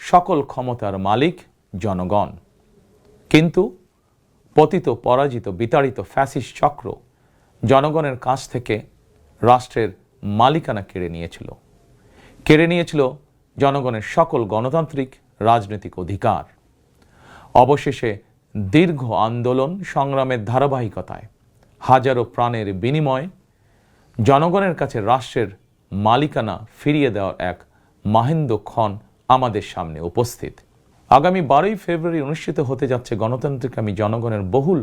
সকল ক্ষমতার মালিক জনগণ। কিন্তু পতিত, পরাজিত, বিতাড়িত ফ্যাসিস্ট চক্র জনগণের কাছ থেকে রাষ্ট্রের মালিকানা কেড়ে নিয়েছিল। কেড়ে নিয়েছিল জনগণের সকল গণতান্ত্রিক, রাজনৈতিক অধিকার। অবশেষে দীর্ঘ আন্দোলন সংগ্রামের ধারাবাহিকতায় হাজারো প্রাণের বিনিময়ে জনগণের কাছে রাষ্ট্রের মালিকানা ফিরিয়ে দেওয়ার এক মাহেন্দ্র ক্ষণ আমাদের সামনে উপস্থিত। আগামী বারোই ফেব্রুয়ারি অনুষ্ঠিত হতে যাচ্ছে গণতান্ত্রিকামী জনগণের বহুল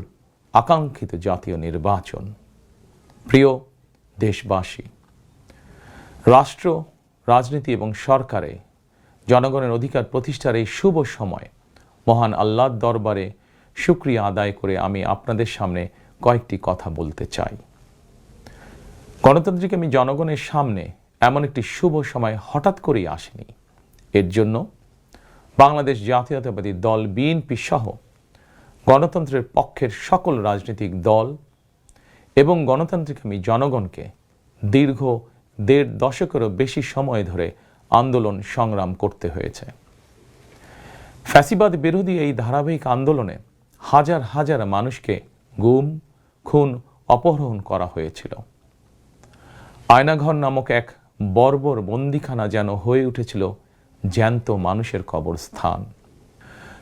আকাঙ্ক্ষিত জাতীয় নির্বাচন। প্রিয় দেশবাসী, রাষ্ট্র, রাজনীতি এবং সরকারে জনগণের অধিকার প্রতিষ্ঠার এই শুভ সময় মহান আল্লাহর দরবারে শুক্রিয়া আদায় করে আমি আপনাদের সামনে কয়েকটি কথা বলতে চাই। গণতান্ত্রিক আমি জনগণের সামনে এমন একটি শুভ সময় হঠাৎ করেই আসেনি। এর জন্য বাংলাদেশ জাতীয়তাবাদী দল বিএনপি সহ গণতন্ত্রের পক্ষের সকল রাজনৈতিক দল এবং গণতান্ত্রিক আমি জনগণকে দীর্ঘ দেড় দশকেরও বেশি সময় ধরে আন্দোলন সংগ্রাম করতে হয়েছে। ফ্যাসিবাদ বিরোধী এই ধারাবাহিক আন্দোলনে হাজার হাজার মানুষকে গুম, খুন, অপহরণ করা হয়েছিল। আয়নাঘর নামক এক বর্বর বন্দিখানা যেন হয়ে উঠেছিল জ্যান্ত মানুষের কবরস্থান।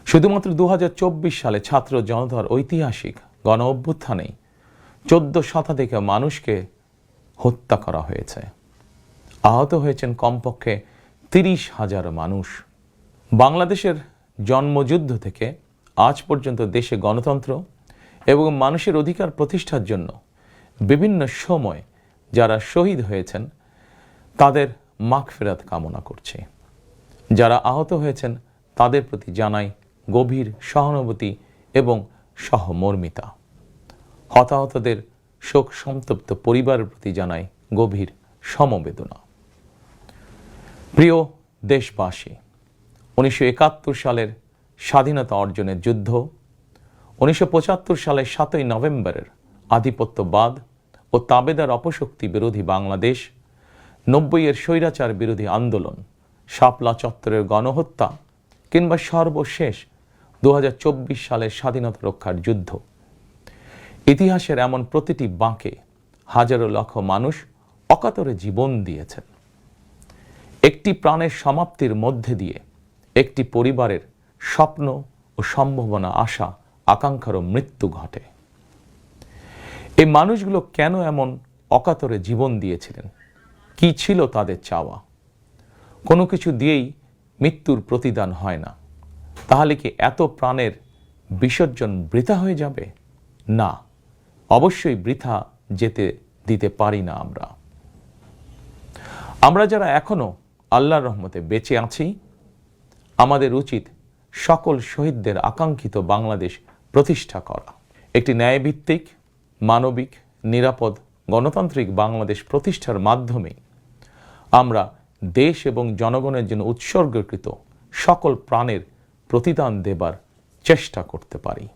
শুধুমাত্র দু হাজার চব্বিশ সালে ছাত্র জনতার ঐতিহাসিক গণ অভ্যুত্থানেই চোদ্দ শতাধিক মানুষকে হত্যা করা হয়েছে। আহত হয়েছেন কমপক্ষে তিরিশ হাজার মানুষ। বাংলাদেশের জন্মযুদ্ধ থেকে আজ পর্যন্ত দেশে গণতন্ত্র এবং মানুষের অধিকার প্রতিষ্ঠার জন্য বিভিন্ন সময় যারা শহীদ হয়েছেন, তাদের মাগফেরাত কামনা করছে। যারা আহত হয়েছেন, তাদের প্রতি জানাই গভীর সহানুভূতি এবং সহমর্মিতা। হতাহতদের শোক সন্তপ্ত পরিবারের প্রতি জানাই গভীর সমবেদনা। প্রিয় দেশবাসী, উনিশশো একাত্তর সালের স্বাধীনতা অর্জনের যুদ্ধ, উনিশশো পঁচাত্তর সালের সাতই নভেম্বরের আধিপত্যবাদ ও তাবেদার অপশক্তি বিরোধী বাংলাদেশ, নব্বইয়ের স্বৈরাচার বিরোধী আন্দোলন শাপলা চত্বরের গণহত্যা কিংবা সর্বশেষ দু হাজার চব্বিশ সালের স্বাধীনতা রক্ষার যুদ্ধ। ইতিহাসের এমন প্রতিটি বাঁকে হাজারো লক্ষ মানুষ অকাতরে জীবন দিয়েছেন। একটি প্রাণের সমাপ্তির মধ্যে দিয়ে একটি পরিবারের স্বপ্ন ও সম্ভাবনা আশা আকাঙ্ক্ষারও মৃত্যু ঘটে। এই মানুষগুলো কেন এমন অকাতরে জীবন দিয়েছিলেন? কি ছিল তাদের চাওয়া? কোনো কিছু দিয়েই মৃত্যুর প্রতিদান হয় না। তাহলে কি এত প্রাণের বিসর্জন বৃথা হয়ে যাবে? না, অবশ্যই বৃথা যেতে দিতে পারি না আমরা। আমরা যারা এখনও আল্লাহর রহমতে বেঁচে আছি, আমাদের উচিত সকল শহীদদের আকাঙ্ক্ষিত বাংলাদেশ প্রতিষ্ঠা করা। একটি ন্যায়ভিত্তিক, মানবিক, নিরাপদ, গণতান্ত্রিক বাংলাদেশ প্রতিষ্ঠার মাধ্যমে আমরা দেশ এবং জনগণের জন্য উৎসর্গকৃত সকল প্রাণের প্রতিদান দেবার চেষ্টা করতে পারি।